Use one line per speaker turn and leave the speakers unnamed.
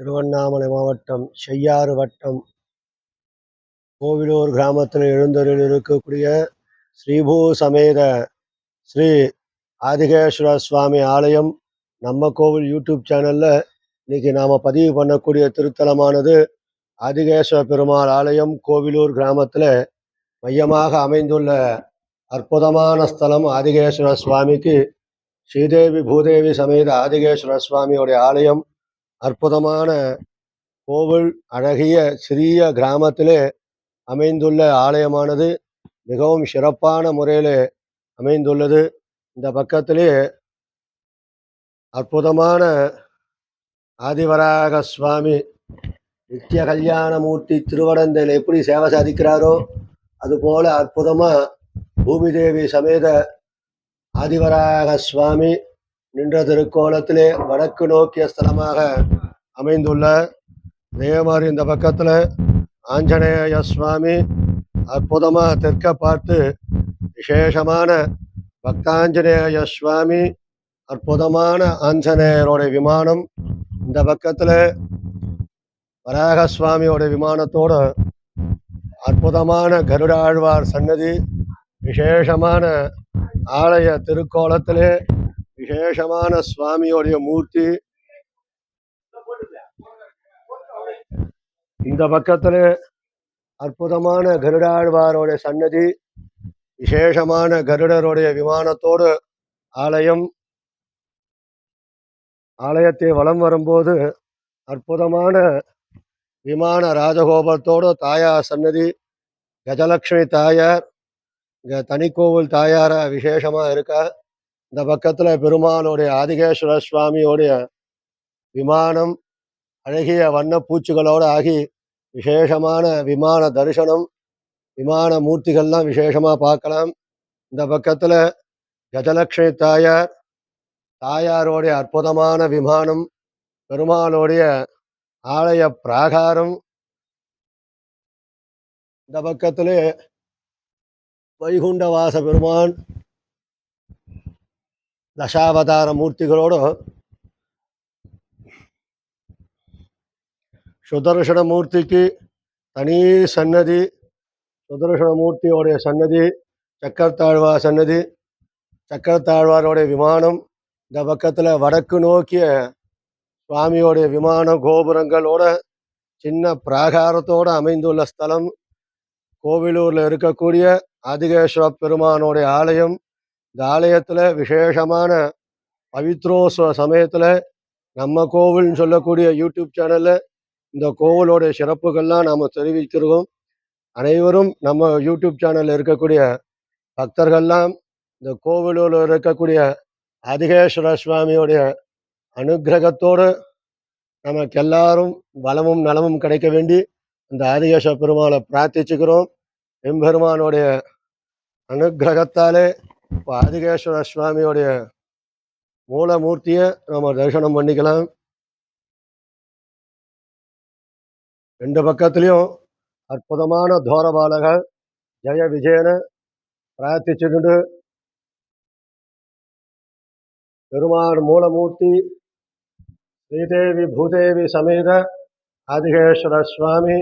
திருவண்ணாமலை மாவட்டம் செய்யாறு வட்டம். கோவிலூர் கிராமத்தில் எழுந்தருள் இருக்கக்கூடிய ஸ்ரீபூ சமேத ஸ்ரீ ஆதிகேஸ்வர சுவாமி ஆலயம் நம்ம கோவில் யூடியூப் சேனலில் இன்னைக்கு நாம் பதிவு பண்ணக்கூடிய திருத்தலமானது ஆதிகேஸ்வர பெருமாள் ஆலயம் கோவிலூர் கிராமத்தில் மையமாக அமைந்துள்ள அற்புதமான ஸ்தலம் ஆதிகேஸ்வர சுவாமிக்கு ஸ்ரீதேவி பூதேவி சமேத ஆதிகேஸ்வர சுவாமியோடைய ஆலயம். அற்புதமான கோவில் அழகிய சிறிய கிராமத்திலே அமைந்துள்ள ஆலயமானது. மிகவும் சிறப்பான முறையில் அமைந்துள்ளது. இந்த பக்கத்திலே அற்புதமான ஆதிவராக சுவாமி நித்திய கல்யாணமூர்த்தி திருவடந்தையில் எப்படி சேவை சாதிக்கிறாரோ அதுபோல அற்புதமாக பூமி தேவி சமேத ஆதிவராக சுவாமி நின்ற திருக்கோலத்திலே வடக்கு நோக்கிய ஸ்தலமாக அமைந்துள்ள அதே மாதிரி இந்த பக்கத்தில் ஆஞ்சநேய சுவாமி அற்புதமாக தெற்க பார்த்து விசேஷமான பக்தாஞ்சநேய சுவாமி அற்புதமான ஆஞ்சநேயரோட விமானம் இந்த பக்கத்தில் வராக சுவாமியோட விமானத்தோட அற்புதமான கருடாழ்வார் சன்னதி விசேஷமான ஆலய திருக்கோலத்திலே விசேஷமான சுவாமியோடைய மூர்த்தி. இந்த பக்கத்துல அற்புதமான கருடாழ்வாரோட சன்னதி விசேஷமான கருடருடைய விமானத்தோடு ஆலயம். ஆலயத்தை வலம் வரும்போது அற்புதமான விமான ராஜகோபுரத்தோடு தாயார் சன்னதி கஜலட்சுமி தாயார் இங்கே தனிக்கோவில் தாயாரா விசேஷமா இருக்கா? இந்த பக்கத்துல பெருமானுடைய ஆதிகேஸ்வர சுவாமியோடைய விமானம் அழகிய வண்ணப்பூச்சிகளோடு ஆகி விசேஷமான விமான தரிசனம் விமான மூர்த்திகள்லாம் விசேஷமா பார்க்கலாம். இந்த பக்கத்துல கஜலக்ஷ்மி தாயார் தாயாரோடைய அற்புதமான விமானம் பெருமாளுடைய ஆலய பிராகாரம். இந்த பக்கத்திலே வைகுண்டவாச பெருமான் தசாவதார மூர்த்திகளோடு சுதர்ஷன மூர்த்திக்கு தனி சன்னதி சுதர்ஷன மூர்த்தியோடைய சன்னதி சக்கரத்தாழ்வார் சன்னதி சக்கரத்தாழ்வாரோடைய விமானம் இந்த பக்கத்தில் வடக்கு நோக்கிய சுவாமியோடைய விமான கோபுரங்களோட சின்ன பிராகாரத்தோட அமைந்துள்ள ஸ்தலம் கோவிலூரில் இருக்கக்கூடிய அதிகேஸ்வர பெருமானோடைய ஆலயம் இந்த ஆலயத்தில் விசேஷமான பவித்ரோத்சவ சமயத்தில் நம்ம கோவில்னு சொல்லக்கூடிய யூடியூப் சேனலில் இந்த கோவிலோடைய சிறப்புகள்லாம் நாம் தெரிவிக்கிறோம். அனைவரும் நம்ம யூடியூப் சேனலில் இருக்கக்கூடிய பக்தர்கள்லாம் இந்த கோவிலில் இருக்கக்கூடிய அதிகேஸ்வர சுவாமியோடைய அனுக்கிரகத்தோடு நமக்கு எல்லாரும் வளமும் நலமும் கிடைக்க வேண்டி இந்த ஆதிகேஸ்வர பெருமாளை பிரார்த்திச்சுக்கிறோம். எம்பெருமானுடைய அனுகிரகத்தாலே இப்போ ஆதிகேஸ்வர சுவாமியோடைய மூலமூர்த்தியை நம்ம தரிசனம் பண்ணிக்கலாம். ரெண்டு பக்கத்துலேயும் அற்புதமான தோரபாலகர் ஜெய விஜயனை பிரார்த்திச்சுக்கிட்டு பெருமான் மூலமூர்த்தி ஸ்ரீதேவி பூதேவி சமேத ஆதிகேஸ்வர சுவாமி